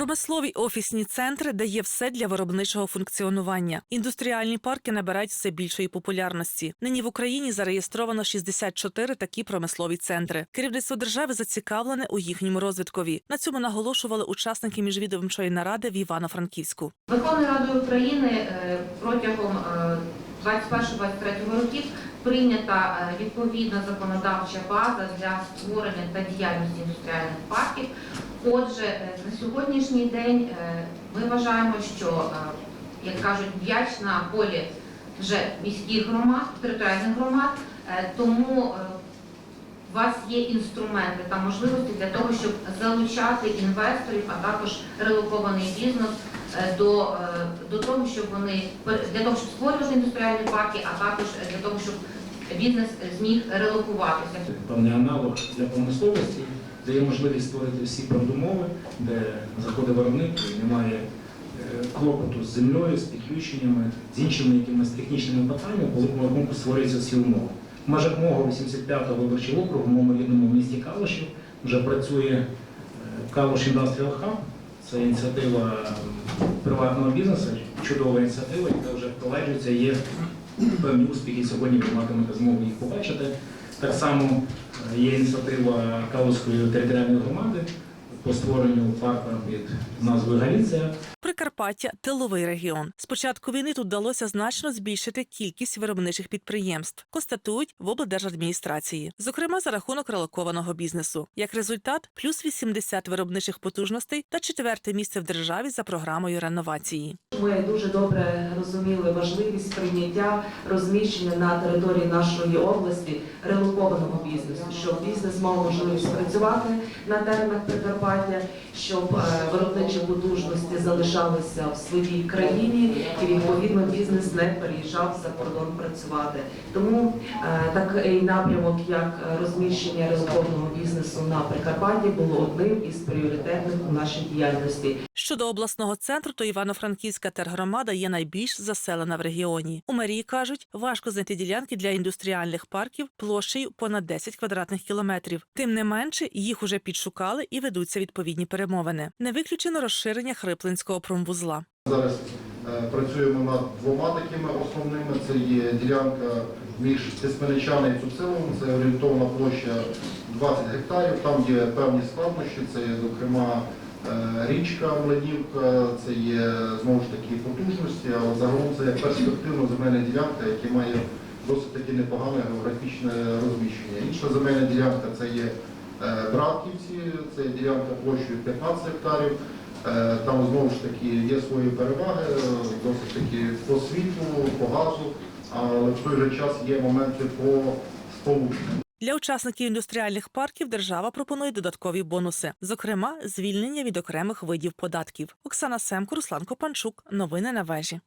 Промислові офісні центри дає все для виробничого функціонування. Індустріальні парки набирають все більшої популярності. Нині в Україні зареєстровано 64 такі промислові центри. Керівництво держави зацікавлене у їхньому розвиткові. На цьому наголошували учасники міжвідомчої наради в Івано-Франківську. Верховною Радою України е, протягом е, 21-23 років прийнята е, відповідна законодавча база для створення та діяльності індустріальних парків. Отже, е, на сьогоднішній день е, ми вважаємо, що, як кажуть, м'яч на полі вже міських громад, територіальних громад, тому у вас є інструменти та можливості для того, щоб залучати інвесторів, а також релокований бізнес до, е, до того, щоб вони для того, щоб створювати індустріальні парки, а також для того, щоб бізнес зміг релокуватися. певний аналог для промисловості, дає можливість створити всі правдомови, де заходить виробник і немає е, клопоту з землею, з підключеннями, з іншими якимись технічними питаннями, коли по рахунку створюються всі умови. В межах мого 85-го виборчого округу, в моєму рідному місті Калушів, вже працює е, Калуш Industrial Hub. Це ініціатива приватного бізнесу, чудова ініціатива, яка вже впроваджується, є певні успіхи. Сьогодні ви матимете змогу їх побачити. Так само е, є ініціатива Калузької територіальної громади по створенню парку під назвою Галіція. Прикарпаття тиловий регіон. З початку війни тут вдалося значно збільшити кількість виробничих підприємств, констатують в облдержадміністрації, зокрема за рахунок релокованого бізнесу. Як результат, плюс 80 виробничих потужностей та четверте місце в державі за програмою реновації. Ми дуже добре розуміли важливість прийняття розміщення на території нашої області релокованого бізнесу, щоб бізнес мав можливість працювати на теренах Прикарпаття, щоб е, виробничі потужності залишалися в своїй країні і відповідно бізнес не переїжджав за кордон працювати. Тому е, такий напрямок, як розміщення релокованого бізнесу на Прикарпатті, було одним із пріоритетних у нашій діяльності. Щодо обласного центру, то Івано-Франківська тергромада є найбільш заселена в регіоні. У мерії кажуть, важко знайти ділянки для індустріальних парків площею понад 10 квадратних кілометрів. Тим не менше, їх уже підшукали і ведуться відповідні перемовини. Не виключено розширення Хриплинського промвузла. Зараз е, працюємо над двома такими основними. Це є ділянка між Тисменичани і Цуциловим, це орієнтовна площа 20 гектарів. Там є певні складнощі, це зокрема річка Младівка, це є знову ж таки потужності, але загалом це перспективна земельна ділянка, яка має досить таки непогане географічне розміщення. Інша земельна ділянка це є е, Братківці, це є ділянка площею 15 гектарів. Е, Там знову ж таки є свої переваги, е, досить таки по світлу, по газу, але в той же час є моменти по сполученню. Для учасників індустріальних парків держава пропонує додаткові бонуси, зокрема, звільнення від окремих видів податків. Оксана Семко, Руслан Копанчук. Новини на вежі.